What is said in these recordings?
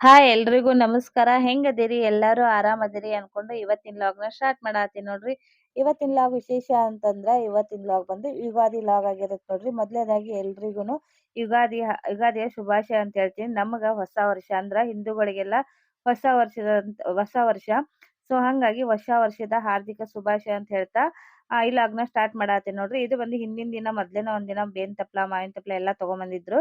Hi ಎಲ್ರಿಗೂ ನಮಸ್ಕಾರ. ಹೆಂಗದಿರಿ? ಎಲ್ಲಾರು ಆರಾಮದಿರಿ ಅನ್ಕೊಂಡು ಇವತ್ತಿನ ಲಾಗ್ನ ಸ್ಟಾರ್ಟ್ ಮಾಡತ್ತೀನಿ ನೋಡ್ರಿ. ಇವತ್ತಿನ ಲಾಗ್ ವಿಶೇಷ ಅಂತಂದ್ರ ಇವತ್ತಿನ ಲಾಗ್ ಬಂದು ಯುಗಾದಿ ಲಾಗ್ ಆಗಿರುತ್ತೆ ನೋಡ್ರಿ. ಮೊದಲನೇದಾಗಿ ಎಲ್ರಿಗೂನು ಯುಗಾದಿ, ಯುಗಾದಿಯ ಶುಭಾಶಯ ಅಂತ ಹೇಳ್ತೀನಿ. ನಮಗ ಹೊಸ ವರ್ಷ ಅಂದ್ರ ಹಿಂದೂಗಳಿಗೆಲ್ಲ ಹೊಸ ವರ್ಷದ ಹೊಸ ವರ್ಷ. ಸೊ ಹಂಗಾಗಿ ಹೊಸ ವರ್ಷದ ಹಾರ್ದಿಕ ಶುಭಾಶಯ ಅಂತ ಹೇಳ್ತಾ ಆ, ಅಗ್ನ ಸ್ಟಾರ್ಟ್ ಮಾಡತ್ತೀನಿ ನೋಡ್ರಿ. ಇದು ಬಂದು ಹಿಂದಿನ ದಿನ ಮೊದ್ಲೇನ ಒಂದಿನ ಬೇನ್ ತಪ್ಲ ಮಾವಿನ ತಪ್ಲ ಎಲ್ಲಾ ತಗೊಂಬಂದಿದ್ರು.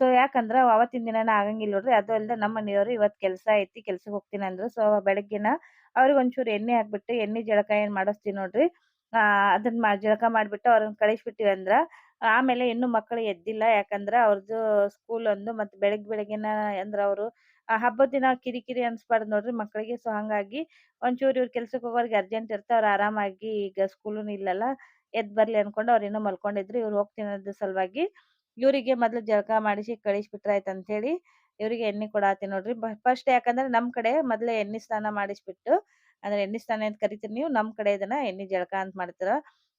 ಸೊ ಯಾಕಂದ್ರ ಅವತ್ತಿನ ದಿನನ ಆಗಂಗಿಲ್ಲ ನೋಡ್ರಿ. ಅದು ಅಲ್ಲದೆ ನಮ್ಮ ಮನೆಯವರು ಇವತ್ ಕೆಲಸ ಐತಿ ಕೆಲ್ಸಕ್ಕೆ ಹೋಗ್ತೀನಿ ಅಂದ್ರು. ಸೊ ಬೆಳಗ್ಗೆನ ಅವ್ರಿಗೆ ಒಂಚೂರು ಎಣ್ಣೆ ಹಾಕ್ಬಿಟ್ಟು ಎಣ್ಣೆ ಜಳಕ ಏನ್ ಮಾಡಿಸ್ತೀವಿ ನೋಡ್ರಿ. ಆ ಅದನ್ನ ಜಳಕ ಮಾಡ್ಬಿಟ್ಟು ಅವ್ರನ್ನ ಕಳಿಸ್ಬಿಟ್ಟಿವಿ ಅಂದ್ರ ಆಮೇಲೆ ಇನ್ನು ಮಕ್ಕಳು ಎದ್ದಿಲ್ಲ. ಯಾಕಂದ್ರ ಅವ್ರದ್ದು ಸ್ಕೂಲ್ ಒಂದು ಮತ್ತೆ ಬೆಳಗ್ ಬೆಳಗ್ಗೆನ ಅಂದ್ರ ಅವರು ಹಬ್ಬದ ದಿನ ಕಿರಿಕಿರಿ ಅನ್ಸ್ಬಾರ್ದು ನೋಡ್ರಿ ಮಕ್ಕಳಿಗೆ ಸೊ ಹಂಗಾಗಿ ಒಂಚೂರು ಇವ್ರ ಕೆಲ್ಸಕ್ಕೆ ಹೋಗೋರ್ಗೆ ಅರ್ಜೆಂಟ್ ಇರ್ತ ಅವ್ರ ಆರಾಮಾಗಿ ಈಗ ಸ್ಕೂಲು ಇಲ್ಲಲ್ಲ, ಎದ್ ಬರ್ಲಿ ಅನ್ಕೊಂಡು ಅವ್ರ ಇನ್ನೂ ಮಲ್ಕೊಂಡಿದ್ರು, ಇವ್ರು ಹೋಗ್ತೀನಿ ಅನ್ನೋದ್ರ ಸಲುವಾಗಿ ಇವರಿಗೆ ಮೊದ್ಲು ಜಳಕ ಮಾಡಿಸಿ ಕಳಿಸ್ಬಿಟ್ರಾಯ್ತು ಅಂತ ಹೇಳಿ ಇವರಿಗೆ ಎಣ್ಣೆ ಕೊಡಾತೀನಿ ನೋಡ್ರಿ. ಫಸ್ಟ್ ಯಾಕಂದ್ರೆ ನಮ್ ಕಡೆ ಮೊದ್ಲೇ ಎಣ್ಣೆ ಸ್ನಾನ ಮಾಡಿಸ್ಬಿಟ್ಟು, ಅಂದ್ರೆ ಎಣ್ಣೆ ಸ್ನಾನ ಅಂತ ಕರಿತೀರಿ ನೀವು, ನಮ್ ಕಡೆ ಇದನ್ನ ಎಣ್ಣೆ ಜಳಕ ಅಂತ ಮಾಡ್ತೀರ.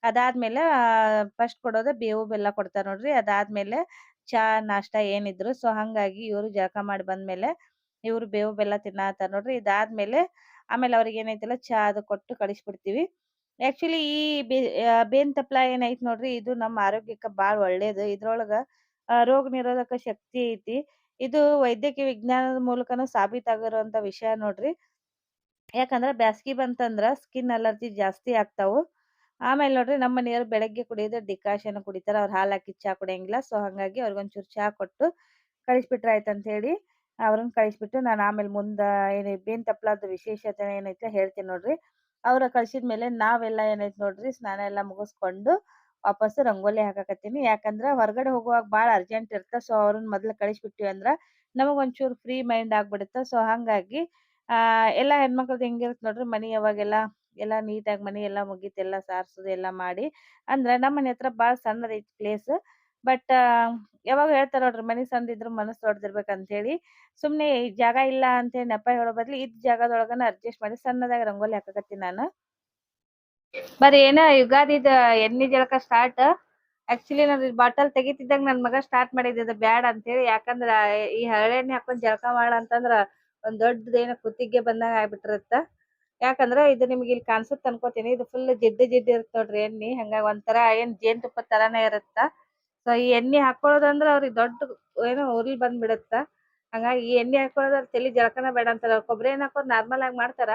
ಅದಾದ್ಮೇಲೆ ಫಸ್ಟ್ ಕೊಡೋದು ಬೇವು ಬೆಲ್ಲ ಕೊಡ್ತಾರ ನೋಡ್ರಿ. ಅದಾದ್ಮೇಲೆ ಚಾ, ನಾಷ್ಟಾ ಏನಿದ್ರು. ಸೊ ಹಂಗಾಗಿ ಇವರು ಜಳಕ ಮಾಡಿ ಬಂದ್ಮೇಲೆ ಇವ್ರು ಬೇವು ಬೆಲ್ಲ ತಿನ್ನತಾರ ನೋಡ್ರಿ ಇದಾದ್ಮೇಲೆ ಆಮೇಲೆ ಅವ್ರಿಗೆ ಏನೈತಲ್ಲ ಚಾ ಅದು ಕೊಟ್ಟು ಕಳಿಸ್ಬಿಡ್ತೀವಿ. ಆಕ್ಚುಲಿ ಈ ಬೇನ್ ತಪ್ಲ ಏನೈತ್ ನೋಡ್ರಿ ಇದು ನಮ್ಮ ಆರೋಗ್ಯಕ್ಕ ಬಾಳ ಒಳ್ಳೇದು. ಇದ್ರೊಳಗ ರೋಗ ನಿರೋಧಕ ಶಕ್ತಿ ಐತಿ. ಇದು ವೈದ್ಯಕೀಯ ವಿಜ್ಞಾನದ ಮೂಲಕನು ಸಾಬೀತಾಗಿರುವಂತ ವಿಷಯ ನೋಡ್ರಿ. ಯಾಕಂದ್ರ ಬ್ಯಾಸ್ಗಿ ಬಂತಂದ್ರ ಸ್ಕಿನ್ ಅಲರ್ಜಿ ಜಾಸ್ತಿ ಆಗ್ತಾವು. ಆಮೇಲೆ ನೋಡ್ರಿ ನಮ್ಮ ಮನೆಯವ್ರು ಬೆಳಗ್ಗೆ ಕುಡಿಯೋದು ಡಿಕಾಷನ್ ಕುಡಿತಾರ. ಅವ್ರ ಹಾಲ್ ಹಾಕಿ ಚಾ ಕುಡಿಯಂಗಿಲ್ಲ. ಸೊ ಹಂಗಾಗಿ ಅವ್ರಿಗೊಂಚೂರು ಚಾ ಕೊಟ್ಟು ಕಳಿಸ್ಬಿಟ್ರ ಆಯ್ತು ಅಂತ ಹೇಳಿ ಅವ್ರನ್ನ ಕಳಿಸ್ಬಿಟ್ಟು ನಾನು ಆಮೇಲೆ ಮುಂದ ಏನು ಬೇನ್ ತಪ್ಪಲಾದ ವಿಶೇಷತೆ ಏನೈತೆ ಹೇಳ್ತೀನಿ ನೋಡ್ರಿ. ಅವ್ರ ಕಳ್ಸಿದ್ಮೇಲೆ ನಾವೆಲ್ಲ ಏನೈತೆ ನೋಡ್ರಿ ಸ್ನಾನ ಎಲ್ಲ ಮುಗಿಸ್ಕೊಂಡು ವಾಪಸ್ ರಂಗೋಲಿ ಹಾಕಾಕತ್ತೀನಿ. ಯಾಕಂದ್ರ ಹೊರಗಡೆ ಹೋಗುವಾಗ ಬಾಳ ಅರ್ಜೆಂಟ್ ಇರ್ತ. ಸೊ ಅವ್ರನ್ನ ಮೊದ್ಲು ಕಳಿಸ್ಬಿಟ್ಟಿವಿ ಅಂದ್ರ ನಮಗ್ ಒಂಚೂರು ಫ್ರೀ ಮೈಂಡ್ ಆಗ್ಬಿಡುತ್ತ. ಸೊ ಹಂಗಾಗಿ ಎಲ್ಲಾ ಹೆಂಗಿರುತ್ತೆ ಹೆಂಗಿರುತ್ ನೋಡ್ರಿ ಮನಿ ಯಾವಾಗೆಲ್ಲ ಎಲ್ಲಾ ನೀಟಾಗಿ ಮನಿ ಎಲ್ಲಾ ಮುಗೀತ್, ಎಲ್ಲಾ ಸಾರ್ಸೋದು ಎಲ್ಲಾ ಮಾಡಿ ಅಂದ್ರೆ ನಮ್ಮ ಮನೆ ಹತ್ರ ಭಾಳ ಸಣ್ಣದೈತಿ ಪ್ಲೇಸ್ ಬಟ್ ಯಾವಾಗ ಹೇಳ್ತಾರ ನೋಡ್ರಿ ಮನಿ ಸಣ್ಣದಿದ್ರು ಮನಸ್ಸು ದೊಡ್ಡದಿರ್ಬೇಕಂತ ಹೇಳಿ ಸುಮ್ನೆ ಜಾಗ ಇಲ್ಲ ಅಂತ ಹೇಳಿ ನೆಪ ಹೇಳೋ ಬದ್ಲಿ ಇದ್ ಜಾಗದೊಳಗನ ಅಡ್ಜಸ್ಟ್ ಮಾಡಿ ಸಣ್ಣದಾಗಿ ರಂಗೋಲಿ ಹಾಕಕತ್ತೀನಿ ನಾನು. ಬರೀ ಏನ ಯುಗಾದಿದ ಎಣ್ಣೆ ಜಳಕ ಸ್ಟಾರ್ಟ್ ಆಕ್ಚುಲಿ ನಾನು ಬಾಟಲ್ ತೆಗಿತಿದ್ದಾಗ ನನ್ ಮಗ ಸ್ಟಾರ್ಟ್ ಮಾಡಿದ್ದ ಬ್ಯಾಡ್ ಅಂತ ಹೇಳಿ ಯಾಕಂದ್ರ ಈ ಹಳೆ ಎಣ್ಣೆ ಹಾಕೊಂಡ್ ಜಳಕ ಮಾಡ ಅಂತಂದ್ರ ಒಂದ್ ಏನೋ ಕುತ್ತಿಗೆ ಬಂದಂಗ ಆಗ್ಬಿಟ್ಟಿರತ್ತ. ಯಾಕಂದ್ರ ಇದು ನಿಮ್ಗೆ ಇಲ್ಲಿ ಕಾಣಿಸುತ್ತೆ ಅನ್ಕೋತೀನಿ. ಇದು ಫುಲ್ ಜಿಡ್ಡು ಜಿಡ್ಡು ಇರುತ್ತ ನೋಡ್ರಿ ಎಣ್ಣಿ. ಹಂಗಾಗಿ ಒಂಥರ ಏನ್ ಜೇನ್ ತುಪ್ಪ ತರಾನೇ ಇರುತ್ತ. ಸೊ ಈ ಎಣ್ಣೆ ಹಾಕೊಳ್ಳೋದಂದ್ರ ಅವ್ರಿಗೆ ದೊಡ್ಡ ಏನೋ ಉರಿ ಬಂದ್ಬಿಡತ್ತ? ಹಂಗಾಗಿ ಈ ಎಣ್ಣೆ ಹಾಕೊಳ್ಳೋದ್ರ ತಲಿ ಜಳಕನ ಬೇಡ ಅಂತಾರ. ಕೊಬ್ಬರಿ ಎಣ್ಣೆ ಹಾಕೋದ್ ನಾರ್ಮಲ್ ಆಗಿ ಮಾಡ್ತಾರ?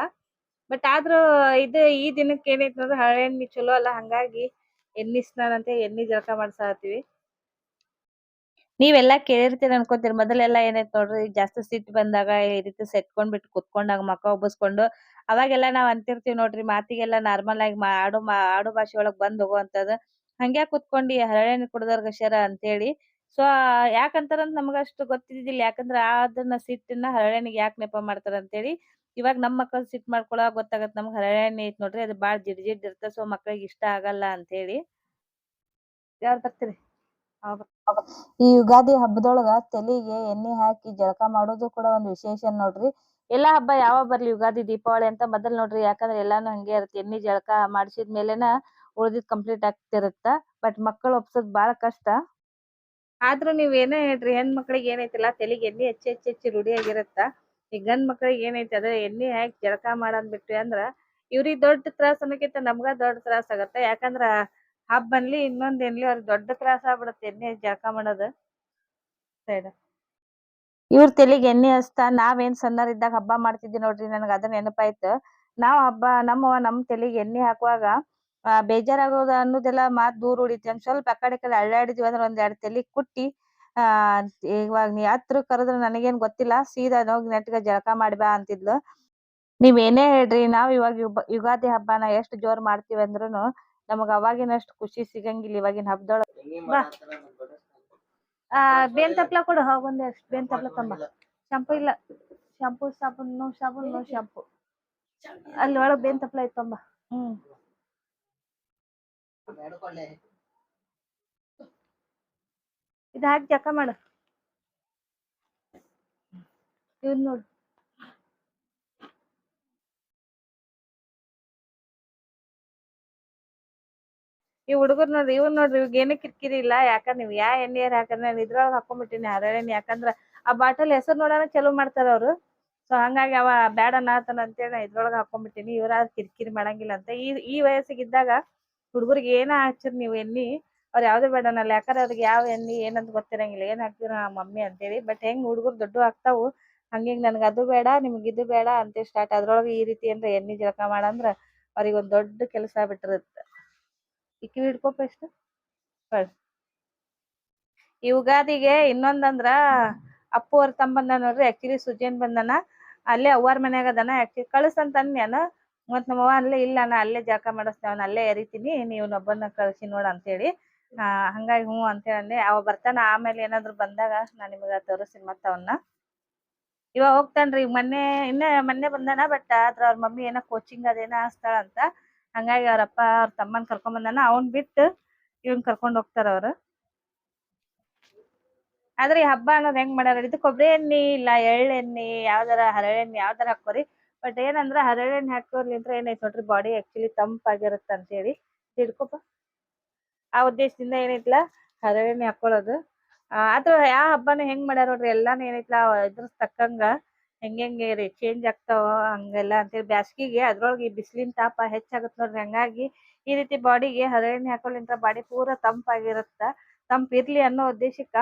ಬಟ್ ಆದ್ರೂ ಇದು ಈ ದಿನಕ್ಕೆ ಏನೈತಿ ಅಂದ್ರೆ ಹಳೆ ಎಣ್ಣೆ ಚಲೋ ಅಲ್ಲ. ಹಂಗಾಗಿ ಎಣ್ಣೆ ಸ್ನಾನ ಅಂತ ಎಣ್ಣೆ ಜಳಕ ಮಾಡ್ಸಾತೀವಿ ನೀವೆಲ್ಲ ಕೇಳಿರ್ತೀರ ಅನ್ಕೋತೀರಿ. ಮೊದಲೆಲ್ಲ ಏನೈತ್ ನೋಡ್ರಿ, ಜಾಸ್ತಿ ಸಿಟ್ಟು ಬಂದಾಗ ಈ ರೀತಿ ಸೆಟ್ಕೊಂಡ್ ಬಿಟ್ಟು ಕುತ್ಕೊಂಡಾಗ ಮಕ್ಕ ಒಬ್ಬಸ್ಕೊಂಡು ಅವಾಗೆಲ್ಲ ನಾವ್ ಅಂತಿರ್ತೀವಿ ನೋಡ್ರಿ, ಮಾತಿಗೆಲ್ಲ ನಾರ್ಮಲ್ ಆಗಿ ಆಡು ಆಡು ಭಾಷೆ ಒಳಗ್ ಬಂದ್ ಹೋಗುವಂತದ್ದು. ಹಂಗ್ಯಾಕ್ ಕುತ್ಕೊಂಡಿ ಹರಳೆಣ್ಣೆ ಕುಡ್ದವ್ರ ಗಶ್ಯಾರ ಅಂತೇಳಿ. ಸೊ ಯಾಕಂತಾರಂತ ನಮಗ ಅಷ್ಟು ಗೊತ್ತಿದ್ದಿಲ್ಲ ಯಾಕಂದ್ರ ಅದನ್ನ ಸಿಟ್ಟನ್ನ ಹರಳೆಣ್ಣಿಗೆ ಯಾಕೆ ನೆಪ ಮಾಡ್ತಾರ ಅಂತೇಳಿ. ಇವಾಗ ನಮ್ಮ ಮಕ್ಕಳು ಸಿಟ್ ಮಾಡ್ಕೊಳ್ಳೋ ಗೊತ್ತಾಗತ್ ನಮ್ಗೆ ಹರಳೆಣ್ಣೆ ಐತ್ ನೋಡ್ರಿ, ಅದು ಬಾಳ ಜಿಡ್ ಜಿಡ್ ಇರ್ತ ಸೊ ಮಕ್ಳಿಗೆ ಇಷ್ಟ ಆಗಲ್ಲ ಅಂತ ಹೇಳಿ ಯಾರ್ ಬರ್ತೀರಿ? ಈ ಯುಗಾದಿ ಹಬ್ಬದೊಳಗ ತಲಿಗೆ ಎಣ್ಣೆ ಹಾಕಿ ಜಳಕ ಮಾಡೋದು ಕೂಡ ಒಂದ್ ವಿಶೇಷ ನೋಡ್ರಿ. ಎಲ್ಲಾ ಹಬ್ಬ ಯಾವ ಬರ್ಲಿ ಯುಗಾದಿ, ದೀಪಾವಳಿ ಅಂತ ಮೊದಲ್ ನೋಡ್ರಿ. ಯಾಕಂದ್ರೆ ಎಲ್ಲಾನು ಹಂಗೆ ಇರುತ್ತೆ. ಎಣ್ಣೆ ಜಳಕ ಮಾಡಿಸಿದ ಮೇಲೆನ ಉಳ್ದಿದ್ ಕಂಪ್ಲೀಟ್ ಆಗ್ತಿರತ್ತ? ಬಟ್ ಮಕ್ಕಳು ಒಪ್ಸೋದ್ ಬಾಳ ಕಷ್ಟ. ಆದ್ರೂ ನೀವ್ ಏನೇ ಹೇಳ್ರಿ ಹೆಣ್ ಮಕ್ಳಿಗೆ ಏನೈತಿಲ್ಲ ತಲೆಗೆ ಎಣ್ಣೆ ಹೆಚ್ಚಿ ಹೆಚ್ಚಿ ಹೆಚ್ಚಿ ರೂಢಿಯಾಗಿರತ್ತ ಈ ಗಂಡ್ ಮಕ್ಳಿಗೆ ಏನೈತಿ ಅದ ಎಣ್ಣೆ ಹಾಕಿ ಜಳಕ ಮಾಡಂದ್ ಬಿಟ್ವಿ ಅಂದ್ರ ಇವ್ರಿಗೆ ದೊಡ್ಡ ತ್ರಾಸ ಅನ್ನೋಕ್ಕಿಂತ ನಮ್ಗ ದೊಡ್ಡ ತ್ರಾಸ ಆಗತ್ತ. ಯಾಕಂದ್ರ ಹಬ್ಬ ಅನ್ಲಿ ಇನ್ನೊಂದ್ ಎನ್ಲಿ ಅವ್ರಿಗೆ ದೊಡ್ಡ ತ್ರಾಸ ಆಗ್ಬಿಡತ್ತೆ ಎಣ್ಣೆ ಜಳಕ ಮಾಡೋದು ಸೈಡ್ ಇವ್ರ ತಲಿಗೆ ಎಣ್ಣೆ ಹಚ್ತಾ ನಾವೇನ್ ಸಣ್ಣರಿದ್ದಾಗ ಹಬ್ಬ ಮಾಡ್ತಿದ್ವಿ ನೋಡ್ರಿ ನನಗ ಅದ ನೆನಪಾಯ್ತು. ನಾವ್ ಹಬ್ಬ ನಮ್ಮವ್ವ ನಮ್ ತಲೆಗೆ ಎಣ್ಣೆ ಹಾಕುವಾಗ ಬೇಜಾರಾಗೋದು ಅನ್ನೋದೆಲ್ಲ ಮಾತ್ ದೂರ ಉಳಿತಿ ಒಂದ್ ಸ್ವಲ್ಪ ಆ ಕಡೆ ಈ ಕಡೆ ಅಳ್ಳಾಡಿದ್ವಿ ಅಂದ್ರೆ ಒಂದ್ ಎರಡ್ ತಲೆ ಕುಟ್ಟಿ ಆ ಇವಾಗ ನೀ ಹತ್ರ ಕರೆದ್ರೆ ನನಗೇನ್ ಗೊತ್ತಿಲ್ಲ ಸೀದಾ ಹೋಗಿ ನೆಟ್ಗ ಜಳಕ ಮಾಡಿ ಬಾ ಅಂತಿದ್ಲು. ನೀವ್ ಏನೇ ಹೇಳ್ರಿ ನಾವ್ ಇವಾಗ ಯುಗಾದಿ ಹಬ್ಬನ ಎಷ್ಟ್ ಜೋರ್ ಮಾಡ್ತೀವಿ ಅಂದ್ರುನು ನಮಗ ಅವಾಗಿನಷ್ಟು ಖುಷಿ ಸಿಗಂಗಿಲ್ಲ ಇವಾಗಿನ ಹಬ್ಬದೊಳಗ ಬಾ. ಆ ಬೇನ್ ತಪ್ಲ ಕೊಡು ಹೋಗೊಂದ್ ಎಷ್ಟು ಬೇನ್ ತಪ್ಲ ತಂಬ ಶಾಂಪು ಇಲ್ಲ. ಶಾಂಪು ಸಾಬೂನ್ ನೋ ಸಾಬೂನ್ ನೋ ಶಾಂಪು. ಅಲ್ಲಿ ಒಳಗ್ ಬೇನ್ ತಪ್ಲ ತಂಬ ಹ್ಮ್. ಇದ್ ಹಾಕಿ ಜಕ ಮಾಡು. ಇವ್ರು ನೋಡು. ಈ ಹುಡುಗರ್ ನೋಡ್ರಿ, ಇವ್ನ್ ನೋಡ್ರಿ, ಇವಾಗ ಏನೂ ಕಿರಿಕಿರಿ ಇಲ್ಲ. ಯಾಕಂದ್ರೆ ನೀವು ಯಾ ಎಣ್ಣೆ ಹಾಕಂದ್ರೆ ನಾನು ಇದ್ರೊಳಗ ಹಾಕೊಂಡ್ಬಿಟ್ಟಿನಿ ಹರಳೆಣ್ಣೆ ಯಾಕಂದ್ರ ಆ ಬಾಟಲ್ ಹೆಸರು ನೋಡೋಣ ಚಲೋ ಮಾಡ್ತಾರ ಅವ್ರು. ಸೊ ಹಂಗಾಗಿ ಅವ ಬ್ಯಾಡ ನಾತನ ಅಂತೇಳಿ ನಾ ಇದ್ರೊಳಗ ಹಾಕೊಂಡ್ಬಿಟ್ಟಿನಿ ಇವ್ರ ಕಿರಿಕಿರಿ ಮಾಡಂಗಿಲ್ಲ ಅಂತ. ಈ ಈ ವಯಸ್ಸಿಗಿದ್ದಾಗ ಹುಡುಗರಿಗೆ ಏನ ಹಚ್ಚಿರ್ ನೀವು ಎಣ್ಣಿ, ಅವ್ರ ಯಾವ್ದು ಬೇಡ ಅನ್ನಲ್ಲ ಯಾಕಂದ್ರೆ ಅವ್ರಿಗೆ ಯಾವ ಎಣ್ಣಿ ಏನಂತ ಗೊತ್ತಿರಂಗಿಲ್ಲ, ಏನ್ ಹಾಕ್ತೀರ ಮಮ್ಮಿ ಅಂತೇಳಿ ಬಟ್ ಹೆಂಗ್ ಹುಡುಗರು ದೊಡ್ಡ ಆಗ್ತಾವು, ಹಂಗಿಂಗ್ ನನ್ಗೆ ಅದು ಬೇಡ, ನಿಮ್ಗೆ ಇದು ಬೇಡ ಅಂತ ಸ್ಟಾರ್ಟ್ ಅದ್ರೊಳಗೆ ಈ ರೀತಿ ಅಂದ್ರೆ ಎಣ್ಣೆ ಜಳಕ ಮಾಡಂದ್ರ ಅವ್ರಿಗೆ ಒಂದ್ ದೊಡ್ಡ ಕೆಲಸ ಬಿಟ್ಟಿರುತ್ತೆ. ಇಕ್ಕಿ ಹಿಡ್ಕೊಪ್ಪ ಎಷ್ಟು ಹೊಳ್. ಈ ಯುಗಾದಿಗೆ ಇನ್ನೊಂದಂದ್ರ ಅಪ್ಪು ಅವ್ರ ತಮ್ಮ ನೋಡ್ರಿ ಆಕ್ಚುಲಿ ಸುಜೇನ್ ಬಂದನ, ಅಲ್ಲೇ ಅವ್ವಾರ ಮನ್ಯಾಗ ಅದಾನ ಆಕ್ಚುಲಿ ಕಳ್ಸಂತ ಅನ್ಯಾನ ಮತ್ ನಮ್ಮವ್ವ ಅಲ್ಲೇ ಇಲ್ಲ, ನಾ ಅಲ್ಲೇ ಜಳಕ ಮಾಡಿಸ್ತೇವ ನಾ ಅಲ್ಲೇ ಎರಿತೀನಿ, ನೀವು ಒಬ್ಬನ ಕಳ್ಸಿ ನೋಡ ಅಂತೇಳಿ. ಆ, ಹಂಗಾಗಿ ಹ್ಞೂ ಅಂತೇಳಿ ಅಂದೆ ಅವ ಬರ್ತಾನ, ಆಮೇಲೆ ಏನಾದ್ರು ಬಂದಾಗ ನಾ ನಿಮಗ ತೋರಿಸ್ತೀನಿ ಮತ್ತ ಅವನ್ನ ಇವಾಗ ಹೋಗ್ತಾನ್ರಿ, ಮೊನ್ನೆ, ಇನ್ನ ಮೊನ್ನೆ ಬಂದಾನ ಬಟ್ ಆದ್ರ ಅವ್ರ ಮಮ್ಮಿ ಏನೋ ಕೋಚಿಂಗ್ ಅದೇನ ಸ್ಥಳ ಅಂತ. ಹಂಗಾಗಿ ಅವ್ರ ಅಪ್ಪ, ಅವ್ರ ತಮ್ಮನ್ ಕರ್ಕೊಂಡ್ ಬಂದಾನ, ಅವನ್ ಬಿಟ್ಟು ಇವನ್ ಕರ್ಕೊಂಡ್ ಹೋಗ್ತಾರ ಅವ್ರು. ಆದ್ರೆ ಈ ಹಬ್ಬ ಅನ್ನೋದು ಹೆಂಗ್ ಮಾಡ್ಯಾರ ಇದು ಕೊಬ್ಬರಿ ಎಣ್ಣಿ ಇಲ್ಲ, ಎಳ್ಳೆಣ್ಣಿ, ಯಾವ್ದಾರ ಹರಳೆಣ್ಣಿ, ಯಾವ್ದಾರ ಹಾಕೋರಿ ಬಟ್ ಏನಂದ್ರ ಹರಳೆಣ್ಣೆ ಹಾಕೋರ್ಲಿಂತ್ರ ಏನೈತೆ ನೋಡ್ರಿ ಬಾಡಿ ಆಕ್ಚುಲಿ ತಂಪಾಗಿರುತ್ತ ಅಂತೇಳಿ. ತಿಳ್ಕೊಪ್ಪ ಆ ಉದ್ದೇಶದಿಂದ ಏನೈತ್ಲ ಹರಳೆಣ್ಣೆ ಹಾಕೊಳ್ಳೋದು. ಆದ್ರ ಯಾವ ಹಬ್ಬನ ಹೆಂಗ್ ಮಾಡ್ಯಾರ ನೋಡ್ರಿ, ಎಲ್ಲಾನು ಏನೈತ್ಲ ಇದ್ರ ತಕ್ಕಂಗ ಹೆಂಗೆಂಗೆ ರೀ ಚೇಂಜ್ ಆಗ್ತಾವ ಹಂಗೆಲ್ಲ ಅಂತೇಳಿ ಬ್ಯಾಸ್ಗಿಗೆ ಅದ್ರೊಳಗೆ ಬಿಸಿಲಿನ ತಾಪ ಹೆಚ್ಚಾಗತ್ ನೋಡ್ರಿ. ಹಂಗಾಗಿ ಈ ರೀತಿ ಬಾಡಿಗೆ ಹರಳೆಣ್ಣೆ ಹಾಕೊಳ್ಳಿಂತ್ರ ಬಾಡಿ ಪೂರಾ ತಂಪಾಗಿರುತ್ತ. ತಂಪ್ ಇರ್ಲಿ ಅನ್ನೋ ಉದ್ದೇಶಕ್ಕ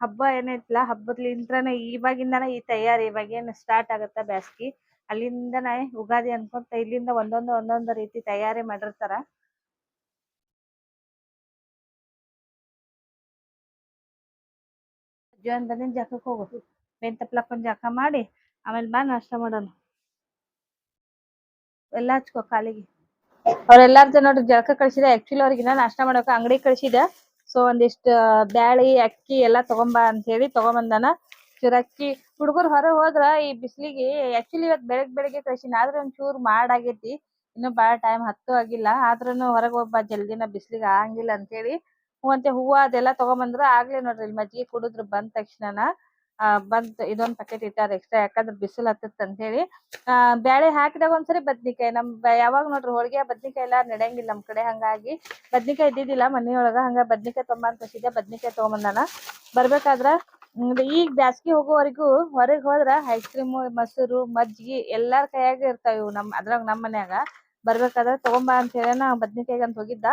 ಹಬ್ಬ ಏನೈತ್ಲ ಹಬ್ಬದ್ಲಿಂತ್ರನೇ ಇವಾಗಿಂದಾನ ಈ ತಯಾರಿ ಇವಾಗ ಏನ್ ಸ್ಟಾರ್ಟ್ ಆಗತ್ತ ಬ್ಯಾಸ್ಗಿ? ಅಲ್ಲಿಂದನೇ ಉಗಾದಿ ಅನ್ಕೊಂತ ಇಲ್ಲಿಂದ ಒಂದೊಂದು ಒಂದೊಂದು ರೀತಿ ತಯಾರಿ ಮಾಡಿರ್ತಾರ. ಜೋನ್ ಬಂದಿನ ಹೋಗೋದು ಹೋಗು. ಬೆನ್ ಜಕ ಮಾಡಿ, ಆಮೇಲೆ ಬಾ ನಾಷ್ಟ ಮಾಡೋಣ. ಎಲ್ಲಾ ಹಚ್ಕೋ ಕಾಲಿಗೆ. ಅವ್ರೆಲ್ಲಾರ್ದು ನೋಡ್ರಿ ಜಳಕ ಕಳ್ಸಿದೆ ಆಕ್ಚುಲಿ ಅವ್ರಿಗೆ ಇನ್ನ ನಾಷ್ಟ ಮಾಡಕ ಅಂಗಡಿ ಕಳ್ಸಿದೆ. ಸೊ ಒಂದಿಷ್ಟ ಬ್ಯಾಳಿ, ಅಕ್ಕಿ ಎಲ್ಲಾ ತಗೊಂಬಾ ಅಂತ ಹೇಳಿ ತಗೊಂಬಂದಾನ. ಚೂರ್ ಅಕ್ಕಿ ಹುಡುಗರು ಹೊರ ಹೋದ್ರ ಈ ಬಿಸಿಲಿಗೆ ಆಕ್ಚುಲಿ ಇವತ್ ಬೆಳಗ್ ಬೆಳಗ್ಗೆ ಕಳ್ಸಿನಿ. ಆದ್ರ ಒಂಚೂರ್ ಮಾಡಾಗೈತಿ ಇನ್ನು ಬಾಳ ಟೈಮ್ ಹತ್ತು ಆಗಿಲ್ಲ. ಆದ್ರೂನು ಹೊರಗ್ ಹೋಗ್ಬಾ, ಜಲ್ದಿನ ಬಿಸ್ಲಿಗೆ ಆಗಂಗಿಲ್ಲ ಅಂತ ಹೇಳಿ ಮತ್ತೆ ಹೂವ ಅದೆಲ್ಲಾ ತಗೊಂಬಂದ್ರ ಆಗ್ಲೇ ನೋಡ್ರಿ ಇಲ್ಲಿ ಮಜ್ಜಿಗೆ ಕುಡಿದ್ರು ಬಂದ ತಕ್ಷಣನ, ಆ, ಬಂದ್ ಇದೊಂದ್ ಪ್ಯಾಕೆಟ್ ಇಟ್ಟಾರ ಎಕ್ಸ್ಟ್ರಾ ಯಾಕಂದ್ರ ಬಿಸಿಲು ಹತ್ತತ್ ಅಂತ ಹೇಳಿ ಆ, ಬ್ಯಾಳೆ ಹಾಕಿದಾಗ ಒಂದ್ಸರಿ ಬದ್ನಿಕಾಯಿ. ನಮ್ ಯಾವಾಗ ನೋಡ್ರಿ ಹೋಳಿಗೆ ಬದ್ನಿಕಾಯಿ ಎಲ್ಲ ನಡೆಯಂಗಿಲ್ಲ ನಮ್ ಕಡೆ ಹಂಗಾಗಿ. ಬದ್ನಿಕಾಯಿ ಇದ್ದಿದ್ದಿಲ್ಲ ಮನಿಯೊಳಗ. ಹಂಗ ಬದ್ನಿಕಾಯಿ ತೊಂಬಾ ಕಸಿದ್ದೆ ಬದ್ನಿಕಾಯಿ ತಗೊಂಬಂದಾನ. ಬರ್ಬೇಕಾದ್ರ ಈಗ ಬ್ಯಾಸ್ಗಿ ಹೋಗೋವರೆಗೂ ಹೊರಗ್ ಹೋದ್ರ ಐಸ್ ಕ್ರೀಮ್ ಮೊಸರು, ಮಜ್ಜಿಗಿ ಎಲ್ಲಾರ ಕೈಯಾಗ ಇರ್ತಾವ ಇವು ನಮ್ ಅದ್ರಾಗ ನಮ್ ಮನ್ಯಾಗ. ಬರ್ಬೇಕಾದ್ರ ತಗೊಂಬಾ ಅಂತ ಹೇಳನ ಬದ್ನಿಕಾಯಿಗೆ ಅಂತ ಹೋಗಿದ್ದ.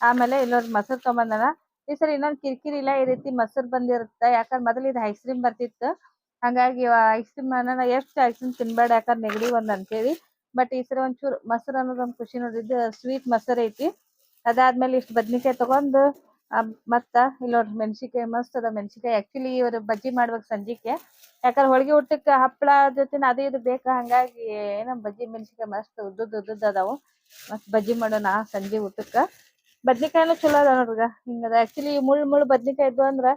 ಆಮೇಲೆ ಇಲ್ಲೊಂದ್ ಮೊಸರು ತೊಗೊಂಬಂದಾನ. ಈ ಸರಿ ಇನ್ನೊಂದ್ ಕಿರಿಕಿರಿ ಇಲ್ಲ ಈ ರೀತಿ ಮೊಸರು ಬಂದಿರುತ್ತ. ಯಾಕಂದ್ರ ಮೊದಲ ಇದು ಐಸ್ ಕ್ರೀಮ್ ಬರ್ತಿತ್ತು. ಹಂಗಾಗಿ ಐಸ್ ಕ್ರೀಮ್ ಅನ್ನ ಎಷ್ಟ್ ಐಸ್ ಕ್ರೀಮ್ ತಿನ್ಬೇಡ ಯಾಕಂದ್ರೆ ನೆಗಡಿ ಒಂದ್ ಅಂತೇಳಿ. ಬಟ್ ಈ ಸರಿ ಒಂಚೂರು ಮೊಸರು ಅನ್ನೋದೊಂದ್ ಖುಷಿ ನೋಡಿದ್ದು ಸ್ವೀಟ್ ಮೊಸರು ಐತಿ. ಅದಾದ್ಮೇಲೆ ಇಷ್ಟು ಬದ್ನಿಕಾಯಿ ತಗೊಂಡ್ ಮತ್ತ ಇಲ್ಲಿ ನೋಡ್ರಿ ಮೆಣಸಿಕಾಯಿ ಮಸ್ತ್ ಅದ ಮೆಣಸಿಕಾಯಿ ಆಕ್ಚುಲಿ ಇವ್ರ ಬಜ್ಜಿ ಮಾಡ್ಬೇಕು ಸಂಜಿಕೆ ಯಾಕಂದ್ರ ಹೋಳ್ಗಿ ಊಟಕ್ಕ ಹಪ್ಪಳ ಜೊತೆನ ಅದು ಇದು ಬೇಕ. ಹಂಗಾಗಿ ಏನ ಬಜ್ಜಿ ಮೆಣಸಿಕಾಯಿ ಮಸ್ತ್ ಉದ್ದುದ್ ಉದ್ದುದ್ ಅದಾವು. ಮಸ್ತ್ ಬಜ್ಜಿ ಮಾಡೋಣ ಸಂಜೆ ಊಟಕ್ಕ. ಬದ್ನಿಕಾಯಿನೂ ಚಲೋ ಅದ ನೋಡ್ರಿಗ. ಹಿಂಗದ ಆಕ್ಚುಲಿ ಮುಳ್ ಮುಳ್ ಬದ್ನಿಕಾಯಿ ಇದ್ವು ಅಂದ್ರ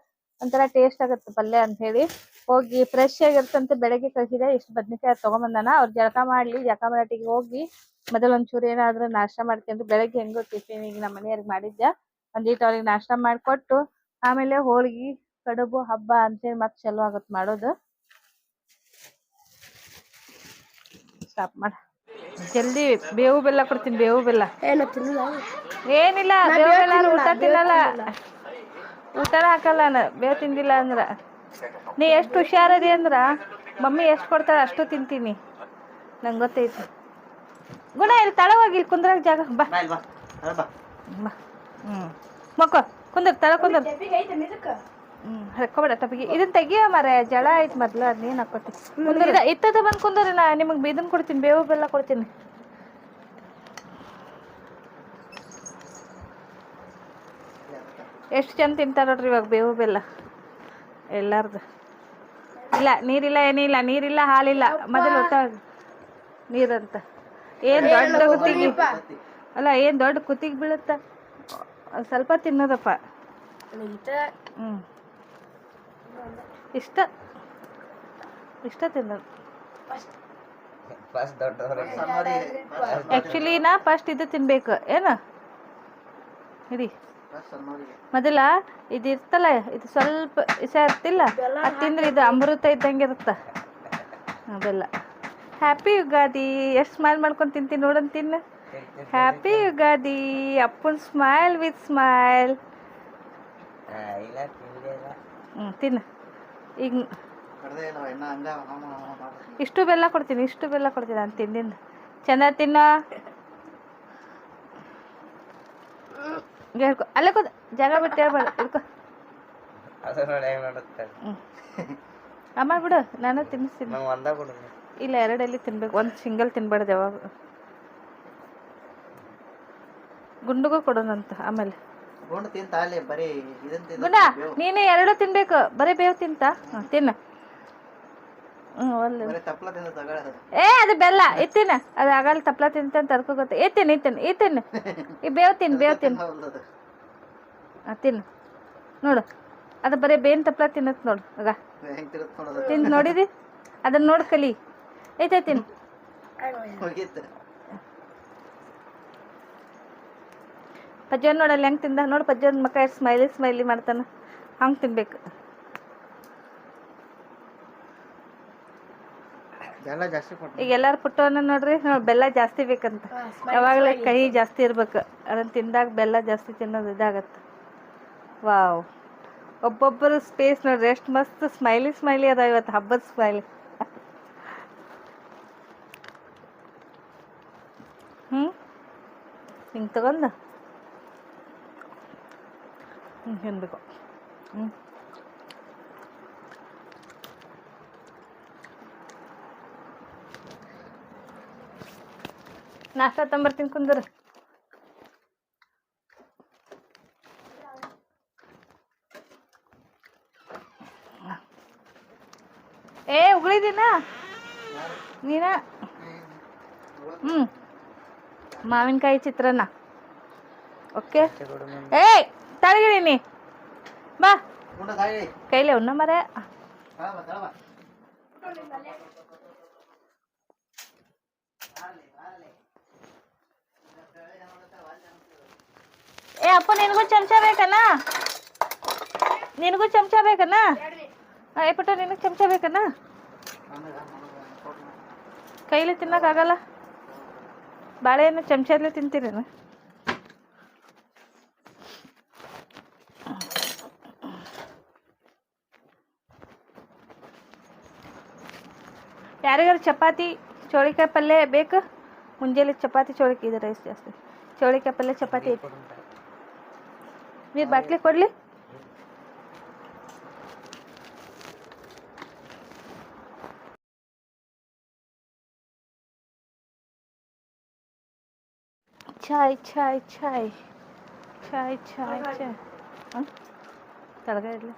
ಒಂಥರ ಟೇಸ್ಟ್ ಆಗತ್ತೆ ಪಲ್ಯ ಅಂತ ಹೇಳಿ ಹೋಗಿ ಫ್ರೆಶ್ ಆಗಿರ್ತಂತ ಬೆಳಗ್ಗೆ ಕಳಿಸಿದೆ, ಇಷ್ಟು ಬದ್ನಿಕಾಯಿ ತಗೊಂಬಂದಾನ. ಅವ್ರ ಜಳಕ ಮಾಡ್ಲಿ, ಜಳಕ ಮಾಡಟಿಗೆ ಹೋಗಿ ಮೊದಲ ಚೂರು ಏನಾದ್ರು ನಾಷ್ಟ ಮಾಡ್ಕೊಂಡು ಬೆಳಗ್ಗೆ ಹೆಂಗೋ ಟಿಫಿನ್ ಈಗ ನಮ್ಮ ಮನೆಯವ್ರಿಗೆ ಮಾಡಿದ್ದೆ. ಒಂದೀಟ್ ಅವ್ರಿಗೆ ನಾಷ್ಟ ಮಾಡ್ಕೊಟ್ಟು ಆಮೇಲೆ ಹೋಳ್ಗಿ ಕಡುಬು ಹಬ್ಬ ಅಂತೇಳಿ ಮತ್ತೆ ಚಲೋ ಆಗತ್ ಮಾಡೋದು. ಸ್ಟಾಪ್ ಮಾಡ. ಜಲ್ದಿ ಬೇವು ಬೆಲ್ಲ ಕೊಡ್ತೀನಿ ಬೇವು ಬೆಲ್ಲ. ಏನಿಲ್ಲ ಬೇವು ಬೆಲ್ಲ ಊಟ ತಿನ್ನಲ್ಲ. ಊಟನ ಹಾಕಲ್ಲ ನಾನು ಬೇವು ತಿಂದಿಲ್ಲ ಅಂದ್ರ. ನೀ ಎಷ್ಟು ಹುಷಾರದಿ ಅಂದ್ರ ಮಮ್ಮಿ ಎಷ್ಟು ಕೊಡ್ತಾರ ಅಷ್ಟು ತಿಂತೀನಿ. ನಂಗೆ ಗೊತ್ತೈತಿ. ಗುಣ ಇಲ್ಲಿ ತಳವಾಗಿ ಹೋಗಿ ಇಲ್ಲಿ ಕುಂದ್ರಾಗ ಜಾಗ ಬಾ. ಬಾ. ಹ್ಞೂ ಮಕ್ಕೋ ಕುಂದರ್ ತಳ ಕುಂದರ್ ಹ್ಞೂ ಹಾಕೋಬೇಡ ಟಪಿಗೆ ಇದನ್ನ ತೆಗಿಯ ಮರ ಜಳ ಐತಿ ಮೊದ್ಲು ಅದನ್ನೇನು ಹಾಕೋತಿ? ಕುಂದ್ರ ಇತ್ತದ ಬಂದು ಕುಂದ್ರಿ ನಾ ನಿಮಗೆ ಬೀದನ್ ಕೊಡ್ತೀನಿ ಬೇವು ಬೆಲ್ಲ ಕೊಡ್ತೀನಿ. ಎಷ್ಟು ಚಂದ ತಿಂತಾರ ನೋಡ್ರಿ ಇವಾಗ ಬೇವು ಬೆಲ್ಲ. ಎಲ್ಲಾರ್ದು. ಇಲ್ಲ ನೀರಿಲ್ಲ ಏನಿಲ್ಲ ನೀರಿಲ್ಲ ಹಾಲಿಲ್ಲ. ಮೊದಲು ನೀರಂತ. ಏನು ದೊಡ್ಡ ಕುತ್ತಿಗೆ. ಅಲ್ಲ ಏನ್ ದೊಡ್ಡ ಕುತ್ತಿಗೆ ಬೀಳುತ್ತ? ಒಂದ್ ಸ್ವಲ್ಪ ತಿನ್ನೋದಪ್ಪ. ಹ್ಞೂ ಇಷ್ಟ. ಇಷ್ಟ ತಿನ್ನೋದು. ಆಕ್ಚುಲಿ ನಾ ಫಸ್ಟ್ ಇದು ತಿನ್ಬೇಕು. ಏನು? ಸಣ್ಣವ್ರಿಗೆ ಮೊದಲ ಇದು ಇರ್ತಲ್ಲ ಇದು ಸ್ವಲ್ಪ ಇಸ ಇರ್ತಿಲ್ಲ ಅದು ತಿಂದ್ರೆ ಇದು ಅಮೃತ ಇದ್ದಂಗೆ ಇರುತ್ತ? ಅದೆಲ್ಲ ಹ್ಯಾಪಿ ಯುಗಾದಿ. ಎಷ್ಟು ಸ್ಮೈಲ್ ಮಾಡ್ಕೊಂಡು ತಿಂತೀನಿ ನೋಡನ್ ತಿನ್ನು. ಹ್ಯಾಪಿ ಯುಗಾದಿ ಅಪ್ಪನ್ ಸ್ಮೈಲ್ ವಿತ್ ಸ್ಮೈಲ್ ಹ್ಞೂ ತಿನ್ನು. ಈಗ ಇಷ್ಟು ಬೆಲ್ಲ ಕೊಡ್ತೀನಿ ಇಷ್ಟು ಬೆಲ್ಲ ಕೊಡ್ತೀನಿ ನಾನು ತಿಂದಿಂದ ಚೆನ್ನಾಗ್ ತಿನ್ನ. ಹೇಳ್ಕೊ ಅಲ್ಲೇ ಕೂತ್ ಜಾಗ ಬಿಟ್ಟು ಹೇಳ್ಬೇಡ ಇಡ್ಕೊ ಹೆಂಗ್ ಅಮ್ಮ ಬಿಡು ನಾನು ತಿನ್ನಿಸ್ತೀನಿ ಇಲ್ಲ ಎರಡಲ್ಲಿ ತಿನ್ಬೇಕು ಒಂದು ಸಿಂಗಲ್ ತಿನ್ಬಾರ್ದು ಯಾವಾಗ ಗುಂಡುಗೂ ಕೊಡೋಣಂತ ಆಮೇಲೆ. ಗುಂಡು ತಿಂತ ಅಲ್ಲಿ ಬರೀ ಇದನ್ನ ತಿಂದ ಗುಂಡ ನೀನೆ ಎರಡು ತಿನ್ಬೇಕು ಬರೀ ಬೇವು ತಿಂತ? ತಿನ್ನ ತಿನ್ನು. ಹ್ಞೂ ಒಳ್ಳೆ ಬರೀ ತಪ್ಪಲ ತಿಂದ ತಗೊಳ್ಳೋದು ಏ ಅದು ಬೆಲ್ಲ ಇತ್ತಿನ ಅದು ಆಗಲ್ಲ ತಪ್ಲ ತಿಂತ ಅಂತ ಅದ್ಕೋ ಗೊತ್ತ. ಇತ್ತಿನ ಇತ್ತಿನ ಇತ್ತಿನ ಈ ಬೇವು ತಿನ್ ಬೇವು ತಿನ್ ಹೌದದು ಆ, ತಿನ್ನು. ನೋಡು ಅದು ಬರೀ ಬೇನ್ ತಪ್ಲ ತಿನ್ನತ್ ನೋಡು ಆಗ. ಹೆಂಗ್ ತಿರುತ್ ನೋಡೋದು ತಿಂದು ನೋಡಿದಿ? ಅದನ್ನ ನೋಡಿ ಕಲಿ. ಐತೆ ತಿನ್ ಪಜ್ಜನ್ ನೋಡಲ್ಲಿ ಹೆಂಗೆ ತಿಂದ? ನೋಡಿ ಪಜ್ಜನ್ ಮಕ್ಕ ಎಷ್ಟು ಸ್ಮೈಲಿ ಸ್ಮೈಲಿ ಮಾಡ್ತಾನೆ. ಹಂಗೆ ತಿನ್ಬೇಕು. ಈಗ ಎಲ್ಲಾರು ಪುಟ್ಟವನ್ನ ನೋಡ್ರಿ ನೋಡ್ ಬೆಲ್ಲ ಜಾಸ್ತಿ ಬೇಕಂತ. ಯಾವಾಗಲೇ ಕಹಿ ಜಾಸ್ತಿ ಇರ್ಬೇಕು. ಅದನ್ನ ತಿಂದಾಗ ಬೆಲ್ಲ ಜಾಸ್ತಿ ತಿನ್ನೋದು ಇದಾಗತ್ತೆ. ವಾವ್. ಒಬ್ಬೊಬ್ಬರು ಸ್ಪೇಸ್ ನೋಡ್ರಿ ಎಷ್ಟು ಮಸ್ತ್ ಸ್ಮೈಲಿ ಸ್ಮೈಲಿ ಅದ ಇವತ್ತು ಹಬ್ಬದ ಸ್ಮೈಲಿ ಹ್ಞೂ ಹಿಂಗೆ ತಗೊಂಡ? ಹಿಂಗೆ ನಾಷ್ಟ ತಂಬರ್ತೀನಿ ಕುಂದ್ರ ಏ ಉಗುಳಿದಿನ ನೀನ ಹ್ಮ್ ಮಾವಿನಕಾಯಿ ಚಿತ್ರಾನ್ನ ಓಕೆ ಏಯ್ ತಳಗಿಡೀನಿ ಬಾ ಗುಂಡ ತಾಯಿ ಕೈಲೇ ಉಣ್ಣ ಮರೆ ತಳಬ ತಳಬ ಏ ಅಪ್ಪ ನಿನಗೂ ಚಮಚ ಬೇಕನ ನಿನಗೂ ಚಮಚ ಬೇಕನ ಏ ಪುಟ್ಟ ನಿನಗೆ ಚಮಚ ಬೇಕನ ಕೈಲಿ ತಿನ್ನಕ್ಕಾಗಲ್ಲ ಬಾಳೆಹಣ್ಣು ಚಮಚದಲ್ಲೇ ತಿಂತೀರೇನು ಯಾರಿಗಾರು ಚಪಾತಿ, ಚೋಳಿಕಾಯಿ ಪಲ್ಯ ಬೇಕು, ಮುಂಜಾನೆ ಚಪಾತಿ, ಚೋಳಿಕಾಯಿ ಇದೆ ರೈಸ್ ಜಾಸ್ತಿ. ಚೋಳಿಕಾಯಿ ಪಲ್ಯ, ಚಪಾತಿ ಐತಿ. ನೀರು ಬಾಟ್ಲಿ ಕೊಡ್ಲಿ? ಚಾಯ್ ಚಾಯ್ ಚಾಯ್. ಚಾಯ್ ಚಾಯ್ ಚಾಯ್. ಹಾಂ ತಳಗ ಇಡ್ಲಿ?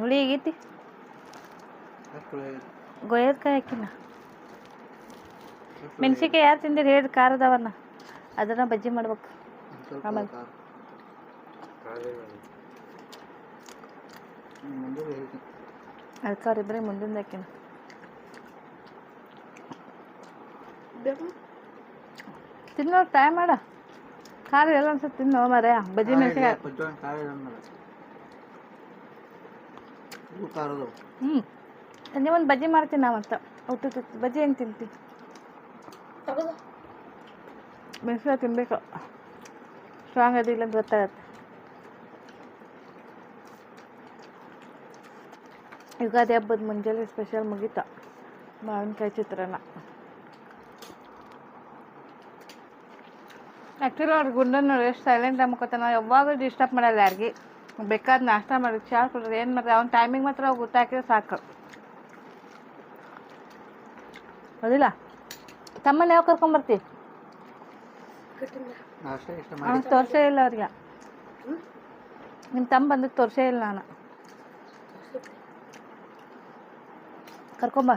ಹುಳಿ ಆಗೈತಿ ಗೊಯ್ಯದ ಕಾಯಿ ಹಾಕಿನ ಮೆಣಸಿನ್ಕಾಯಿ ಯಾರು ತಿಂದಿರಿ ಹೇಳ್ರಿ ಖಾರದವನ್ನ ಅದನ್ನ ಬಜ್ಜಿ ಮಾಡ್ಬೇಕು ಆಮೇಲೆ ಅದಕ್ಕೆ ಅವ್ರಿಬ್ರಿಗೆ ಮುಂದಿಂದ ಹಾಕಿನ ತಿನ್ನೋ ಟ್ರೈ ಮಾಡ ಖಾರ ಎಲ್ಲ ಅನ್ಸುತ್ತೆ ತಿನ್ನೋ ಮರ ಬಜ್ಜಿ ಮೆಣಸಿನ್ಕಾಯಿ ಪುಜ್ಜೋನ್ ಕಾಯಿ ಇದನ್ನ ಇವು ಖಾರದು ಹ್ಞೂ ಸಂಜೆ ಒಂದು ಬಜ್ಜಿ ಮಾಡ್ತೀನಿ ನಾವು ಅಂತ ಊಟಕ್ಕೆ ಬಜ್ಜಿ ಹೆಂಗೆ ತಿಂತಿ? ಮೆಣಸಿನ ತಿನ್ಬೇಕು. ಸ್ಟ್ರಾಂಗ್ ಅದಿಲ್ಲ ಅಂತ ಗೊತ್ತಾಗತ್ತೆ. ಯುಗಾದಿ ಹಬ್ಬದ ಮುಂಜಾನೆ ಸ್ಪೆಷಲ್ ಮುಗೀತ. ಮಾವಿನಕಾಯಿ ಚಿತ್ರಾನ್ನ. ಆ್ಯಕ್ಚುಲಿ ಅವ್ರ ಗುಂಡನ್ ನೋಡಿ ಎಷ್ಟು ಸೈಲೆಂಟ್ ಅಮ್ಕೋತಾನ ಯಾವಾಗಲೂ ಡಿಸ್ಟರ್ಬ್ ಮಾಡಲ್ಲ ಯಾರಿಗೆ. ಬೇಕಾದ ನಾಷ್ಟ ಮಾಡಿ ಚಾ ಕೊಡ್ರಿ ಏನು ಮಾಡಿದೆ ಅವ್ನ ಟೈಮಿಂಗ್ ಮಾತ್ರ ಅವ್ರು ಊಟ ಹಾಕಿದ್ರೆ ಸಾಕು. ಹೌದಿಲ್ಲ ತಮ್ಮನ್ನ ಯಾವ ಕರ್ಕೊಂಬರ್ತಿ ನಾಷ್ಟ ಇಷ್ಟ ಅವ್ನು ಮಾಡಿ ತೋರಿಸೇ ಇಲ್ಲ ಅವ್ರಿಗೆ. ನಿಮ್ಮ ತಮ್ಮ ಬಂದು ತೋರಿಸೇ ಇಲ್ಲ ನಾನು. ಕರ್ಕೊಂಬ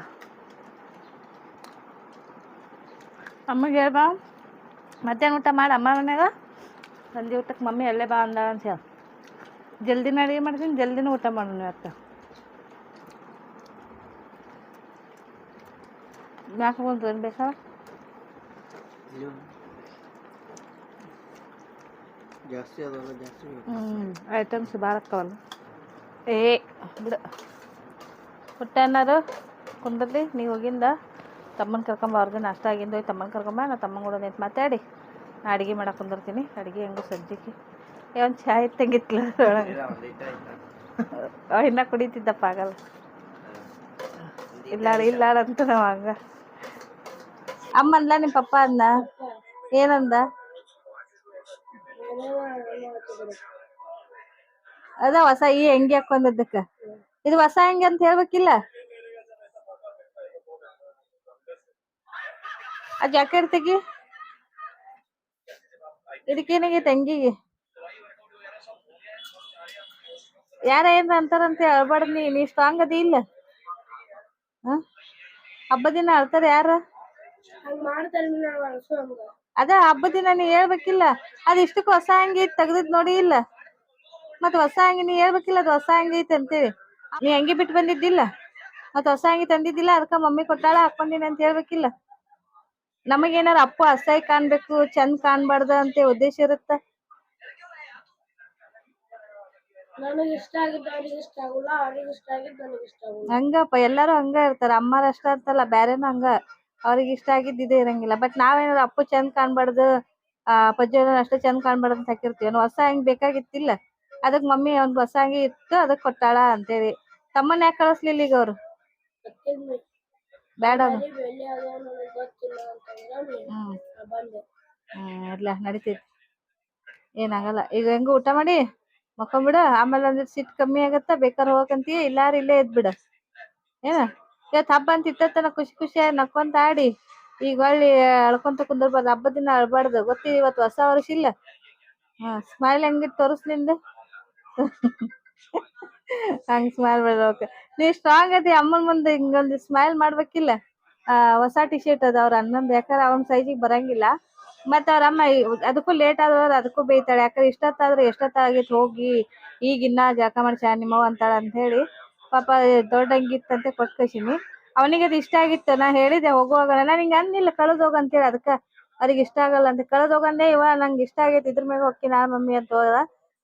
ಅಮ್ಮಗೆ ಹೇಳ್ಬಾ ಮಧ್ಯಾಹ್ನ ಊಟ ಮಾಡಿ ಅಮ್ಮ ಮನ್ಯಾಗ ಸಂಜೆ ಊಟಕ್ಕೆ ಮಮ್ಮಿ ಅಲ್ಲೇ ಬಾ ಅಂದ ಅಂತ ಹೇಳಿ. ಜಲ್ದಿನ ಅಡುಗೆ ಮಾಡ್ತೀನಿ ಜಲ್ದಿನ ಊಟ ಮಾಡೋಣ ಇವತ್ತು. ನಾಲ್ಕು ಏನು ಬೇಕಾ ಜಾಸ್ತಿ ಹ್ಞೂ ಐಟಮ್ಸ್ ಭಾಳ ಅಕ್ಕವಲ್ಲ ಏ ಬಿಡು. ಹುಟ್ಟಣ್ಣರು ಕುಂದರ್ಲಿ ನೀವು ಹೋಗಿಂದ. ತಮ್ಮನ ಕರ್ಕೊಂಬ ಅವ್ರಿಗೆ ನಾಷ್ಟ ಆಗಿಂದ ಹೋಗಿ ತಮ್ಮನ ಕರ್ಕೊಂಬ ನಾ ತಮ್ಮನ ಕೂಡ ನಿಂತು ಮಾತಾಡಿ. ನಾ ಅಡುಗೆ ಮಾಡಕ್ಕೆ ಕುಂದಿರ್ತೀನಿ. ಅಡುಗೆ ಹೆಂಗು ಸಜ್ಜಿಗೆ ಏ ಚಾಯ್ ಆಯ್ತಾ? ಇನ್ನ ಕುಡಿತಿದ್ದಪ್ಪ ಆಗಲ್ಲ. ಇಲ್ಲ ಇಲ್ಲ ಅಂತ ನಾವು ಹಂಗ ಅಮ್ಮ ಅಂದ್ಲ ನಿಮ್ಮ ಪಪ್ಪ ಅಂದ? ಏನಂದ? ಅದ ಹೊಸ ಈ ಅಂಗಿ ಹಾಕೊಂಡಿದ್ದಕ್ಕ ಇದು ಹೊಸ ಅಂಗಿ ಅಂತ ಹೇಳ್ಬೇಕಿಲ್ಲ? ಆ ಜಾಕೆಟ್ ತೆಗಿ. ಇದಕ್ಕೇನಾಗೈತೆ ಅಂಗಿಗೆ? ಯಾರ ಏನ್ ಅಂತಾರಂತ ಹೇಳ್ಬಾರ್ದ ನೀ ನೀ ಸ್ಟ್ರಾಂಗ್ ಅದಿ ಇಲ್ಲ? ಹಬ್ಬ ದಿನ ಅಳ್ತಾರ ಯಾರ? ಅದ ಹಬ್ಬ ದಿನ ನೀ ಹೇಳ್ಬೇಕಿಲ್ಲ ಅದ ಇಷ್ಟಕ್ಕೂ ಹೊಸ ಅಂಗಿ ತೆಗ್ದಿದ್ ನೋಡಿ ಇಲ್ಲ. ಮತ್ತ ಹೊಸ ಅಂಗಿ ನೀ ಹೇಳ್ಬೇಕಿಲ್ಲ ಅದು ಹೊಸ ಅಂಗಿ ಐತಿ ಅಂತೇಳಿ. ನೀ ಅಂಗಿ ಬಿಟ್ಟು ಬಂದಿದ್ದಿಲ್ಲ ಮತ್ ಹೊಸ ಅಂಗಿ ತಂದಿದ್ದಿಲ್ಲ ಅದಕ್ಕ ಮಮ್ಮಿ ಕೊಟ್ಟಾಳ ಹಾಕೊಂಡಿನಿ ಅಂತ ಹೇಳ್ಬೇಕಿಲ್ಲ. ನಮಗೇನಾರ ಅಪ್ಪು ಅಸಹ್ಯ ಕಾಣ್ಬೇಕು ಚಂದ ಕಾಣ್ಬಾರ್ದ ಅಂತ ಉದ್ದೇಶ ಇರುತ್ತ? ನನಗೆ ಇಷ್ಟ ಆಗಿದ್ದು ಅವ್ರಿಗೆ ಇಷ್ಟ ಆಗುಲ್ಲ ಅವ್ರಿಗೆ ಇಷ್ಟ ಆಗಿದ್ದು ನನಗೆ ಇಷ್ಟ ಆಗುಲ್ಲ. ಹಂಗಪ್ಪ ಎಲ್ಲಾರು ಹಂಗ ಇರ್ತಾರ. ಅಮ್ಮಾರ ಅಷ್ಟ ಅಂತಲ್ಲ ಬ್ಯಾರೇನು ಹಂಗ. ಅವ್ರಿಗೆ ಇಷ್ಟ ಆಗಿದ್ದು ಇದೇ ಇರಂಗಿಲ್ಲ. ಬಟ್ ನಾವೇನಾರ ಅಪ್ಪು ಚಂದ ಕಾಣ್ಬಾರ್ದು ಆ ಪಜ್ಜನ ಅಷ್ಟೇ ಚಂದ ಕಾಣ್ಬಾರ್ದು ಅಂತ ಹಾಕಿರ್ತೀವಿ. ಅವ್ನು ಹೊಸ ಹೆಂಗ್ ಬೇಕಾಗಿತ್ತಿಲ್ಲ. ಅದಕ್ಕೆ ಮಮ್ಮಿ ಅವ್ನ್ ಹೊಸ ಹಂಗೆ ಇತ್ತು ಅದಕ್ಕೆ ಕೊಟ್ಟಾಳ ಅಂತೇಳಿ. ತಮ್ಮನ ಯಾಕೆ ಕಳಿಸ್ಲಿಲ್ಲ ಈಗ ಅವ್ರು? ಬೇಡ ಹ್ಮ್. ಇಲ್ಲ ನಡಿತೈತಿ. ಏನಾಗಲ್ಲ. ಈಗ ಹೆಂಗು ಊಟ ಮಾಡಿ? ಮಕ್ಕೊಂಬಿಡ ಆಮೇಲೆ ಅಂದ್ರೆ ಸಿಟ್ ಕಮ್ಮಿ ಆಗತ್ತ, ಬೇಕಾರ್ ಹೋಗಕಂತೀಯ, ಇಲ್ಲಾರ ಇಲ್ಲೇ ಎದ್ಬಿಡ ಏನ? ಇವತ್ ಹಬ್ಬ ಅಂತ ಇಟ್ಟತನ ಖುಷಿ ಖುಷಿ ನಕ್ಕೊಂತ ಆಡಿ, ಈಗ ಹೊಳ್ಳಿ ಅಳ್ಕೊಂತ ಕುಂದಿರ್ಬಾರ್ದು ಹಬ್ಬದ ದಿನ ಅಳ್ಬಾರ್ದು ಗೊತ್ತಿ ಇವತ್ತು ಹೊಸ ವರ್ಷ ಇಲ್ಲ. ಸ್ಮೈಲ್ ಹೆಂಗಿತ್ತು ತೋರಿಸ್ನಿಂದ. ಹಂಗ್ ಸ್ಮೈಲ್ ಮಾಡ್ಬೇಕು. ನೀ ಸ್ಟ್ರಾಂಗ್ ಅದಿ, ಅಮ್ಮನ್ ಮುಂದೆ ಹಿಂಗೊಂದು ಸ್ಮೈಲ್ ಮಾಡ್ಬೇಕಿಲ್ಲ. ಆ, ಹೊಸ ಟಿ ಶರ್ಟ್ ಅದ ಅವ್ರ ಬೇಕಾರ ಯಾಕಂದ್ರೆ ಅವ್ನ ಸೈಜಿಗೆ ಬರಂಗಿಲ್ಲ. ಮತ್ತ ಅವ್ರ ಅಮ್ಮ ಅದಕ್ಕೂ ಲೇಟ್ ಆದವ್ರ ಅದಕ್ಕೂ ಬೈತಾಳೆ. ಯಾಕಂದ್ರೆ ಇಷ್ಟೊತ್ತಾದ್ರೆ ಎಷ್ಟೊತ್ತಾಗಿತ್ತು ಹೋಗಿ, ಈಗ ಇನ್ನ ಜಳಕ ಮಾಡ್ಸ ನಿಮ್ಮವ್ವ ಅಂತಾಳ ಅಂತ ಹೇಳಿ ಪಾಪ ದೊಡ್ಡಂಗಿತ್ತಂತೆ ಕೊಟ್ ಕಳ್ಸಿನಿ ಅವನಿಗೆ ಅದು ಇಷ್ಟ ಆಗಿತ್ತು. ನಾ ಹೇಳಿದೆ ಹೋಗುವಾಗ ನಾನು ಹಿಂಗೆ ಅಂದಿಲ್ಲ ಕಳೆದ್ ಹೋಗ ಅಂತೇಳಿ ಅದಕ್ಕ ಅವ್ರಿಗೆ ಇಷ್ಟ ಆಗಲ್ಲ ಅಂತ. ಕಳೆದ್ ಹೋಗಂದೆ ಇವ, ನಂಗೆ ಇಷ್ಟ ಆಗೈತೆ, ಇದ್ರ ಮ್ಯಾಗ ಹೋಗಿ ನಾನು ಮಮ್ಮಿ ಅಂತ ಹೋದ.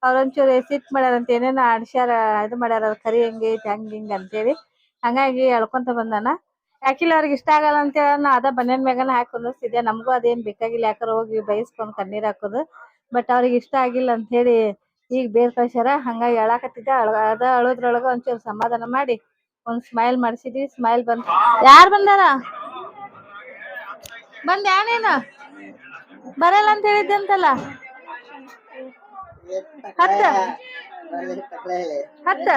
ಅವ್ರ ಒಂಚೂರು ಸಿಟ್ ಮಾಡ್ಯಾರಂತ ಏನೇನೋ ಆಡ್ಸ್ಯಾರ, ಇದು ಮಾಡ್ಯಾರ ಕರಿ ಹಂಗೈತಿ, ಹಂಗ ಹಿಂಗ ಅಂತೇಳಿ ಹಂಗಾಗಿ ಅಳ್ಕೊಂತ ಬಂದಾನ. ಆಕ್ಚುಲಿ ಅವ್ರಿಗೆ ಇಷ್ಟ ಆಗಲ್ಲ ಅಂತ ಹೇಳಿ ನಾ ಅದ ಬನ್ನೇನ್ ಮ್ಯಾಗನ ಹಾಕಿ ಕುಂದಿಸ್ತಿದ್ದೆ ನಮಗೂ ಅದೇನ್ ಬೇಕಾಗಿಲ್ಲ. ಯಾಕಾರ ಹೋಗಿ ಬೈಸ್ಕೊಂಡ್ ಕಣ್ಣೀರ್ ಹಾಕೋದು. ಬಟ್ ಅವ್ರಿಗೆ ಇಷ್ಟ ಆಗಿಲ್ಲ ಅಂತ ಹೇಳಿ ಈಗ ಬೇರ್ ಕಳ್ಸ್ಯಾರ. ಹಂಗಾಗಿ ಅಳಾಕತ್ತಿದ್ದ. ಅಳ, ಅದ ಅಳೋದ್ರೊಳಗ ಒಂಚೂರು ಸಮಾಧಾನ ಮಾಡಿ ಒಂದ್ ಸ್ಮೈಲ್ ಮಾಡ್ಸಿದ್ವಿ. ಸ್ಮೈಲ್ ಬಂದ್, ಯಾರ್ ಬಂದಾರ? ಬಂದ್ ಯಾನೇನ? ಬರಲ್ಲ ಅಂತ ಹೇಳಿದ್ದೆ ಅಂತಲ್ಲ? ಹತ್ತ. ಹತ್ತ?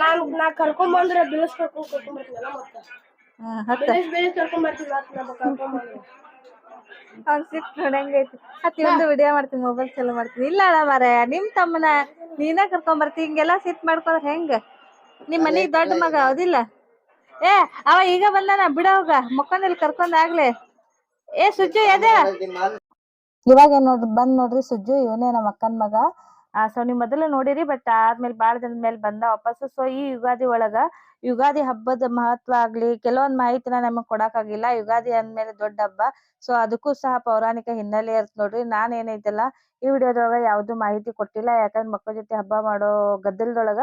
ನಾನ್ ನಾ ಕರ್ಕೊಂಡ್ ಬಂದ್ರೆ ಬಿಳಿಸ್ ಕರ್ಕೊಂಡ್ ಕರ್ಕೊಂಡ್ ಬರ್ತೀನಲ್ಲ ಮತ್ತೆ. ಹ್ಮ್, ಹತ್ತ ಬಿಳಿಸ್ ಬಿಳಿಸ್ ಕರ್ಕೊಂಡ್ ಬರ್ತೀನಿ ಮತ್ತೆ ನಾ ಕರ್ಕೊಂಡ್ ಬಂದ್ರೆ. ಅವ್ನ್ ಸಿಟ್ ನೋಡಂಗೈತಿ ಹತ್ತಿ ಒಂದು ವಿಡಿಯೋ ಮಾಡ್ತೀನಿ ಮೊಬೈಲ್ ಚಾಲು ಮಾಡ್ತೀನಿ. ಇಲ್ಲ ಅಣ್ಣ ಮಾರಾಯ ನಿಮ್ ತಮ್ಮನ ನೀನ ಕರ್ಕೊಂಡ್ ಬರ್ತಿ ಹಿಂಗೆಲ್ಲ ಸಿಟ್ ಮಾಡ್ಕೊಂಡ್ರೆ ಹೆಂಗ? ನಿಮ್ ಮನಿಗ್ ದೊಡ್ಡ ಮಗ ಹೌದಿಲ್ಲ? ಏ ಅವ ಈಗ ಬಂದಾನ ಬಿಡ ಹೋಗ ಮಕ್ಕೊಂದಲ್ಲಿ ಕರ್ಕೊಂಡ್ ಆಗ್ಲಿ. ಏ ಸುಜ್ಜು ಎದ ಇವಾಗ ನೋಡ್ರಿ ಬಂದ್ ನೋಡ್ರಿ ಸುಜ್ಜು ಇವನೇ ನಮ್ಮ ಅಕ್ಕನ ಮಗ. ಆ ಸೊ ನೀವು ಮೊದಲು ನೋಡಿರಿ ಬಟ್ ಆದ್ಮೇಲೆ ಬಾಳ ದಿನದ ಮೇಲೆ ಬಂದ ವಾಪಸ್ ಸೊ ಈ ಯುಗಾದಿ ಒಳಗ, ಯುಗಾದಿ ಹಬ್ಬದ ಮಹತ್ವ ಆಗ್ಲಿ, ಕೆಲವೊಂದು ಮಾಹಿತಿನ ನಮಗ್ ಕೊಡಕ್ ಆಗಿಲ್ಲ. ಯುಗಾದಿ ಅಂದ್ಮೇಲೆ ದೊಡ್ಡ ಹಬ್ಬ. ಸೊ ಅದಕ್ಕೂ ಸಹ ಪೌರಾಣಿಕ ಹಿನ್ನೆಲೆ ಇರ್ತ ನೋಡ್ರಿ. ನಾನ್ ಏನೈತಲ್ಲ ಈ ವಿಡಿಯೋದೊಳಗ ಯಾವ್ದು ಮಾಹಿತಿ ಕೊಟ್ಟಿಲ್ಲ. ಯಾಕಂದ್ರೆ ಮಕ್ಕಳ ಜೊತೆ ಹಬ್ಬ ಮಾಡೋ ಗದ್ದಲದೊಳಗ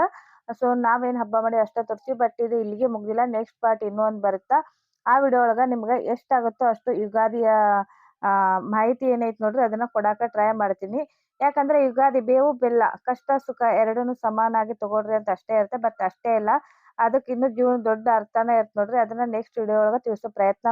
ಸೊ ನಾವೇನ್ ಹಬ್ಬ ಮಾಡಿ ಅಷ್ಟ ತೋರ್ಸಿ ಬಟ್ ಇದು ಇಲ್ಲಿಗೆ ಮುಗ್ದಿಲ್ಲ. ನೆಕ್ಸ್ಟ್ ಪಾರ್ಟ್ ಇನ್ನೊಂದ್ ಬರುತ್ತಾ? ಆ ವಿಡಿಯೋ ಒಳಗ ನಿಮ್ಗ ಎಷ್ಟಾಗುತ್ತೋ ಅಷ್ಟು ಯುಗಾದಿಯ ಆ, ಮಾಹಿತಿ ಏನೈತ್ ನೋಡ್ರಿ ಅದನ್ನ ಕೊಡಾಕ ಟ್ರೈ ಮಾಡ್ತೀನಿ. ಯಾಕಂದ್ರೆ ಯುಗಾದಿ ಬೇವು ಬೆಲ್ಲ, ಕಷ್ಟ ಸುಖ ಎರಡನ್ನು ಸಮಾನಾಗಿ ತಗೊಳ್ರಿ ಅಂತ ಅಷ್ಟೇ ಇರುತ್ತೆ ಬಟ್ ಅಷ್ಟೇ ಇಲ್ಲ ಅದಕ್ಕೆ ಇನ್ನು ಜೀವನ ದೊಡ್ಡ ಅರ್ಥನೇ ಇರುತ್ತೆ ನೋಡ್ರಿ. ಅದನ್ನ ನೆಕ್ಸ್ಟ್ ವಿಡಿಯೋ ಒಳಗ ತಿಳಿಸೋ ಪ್ರಯತ್ನ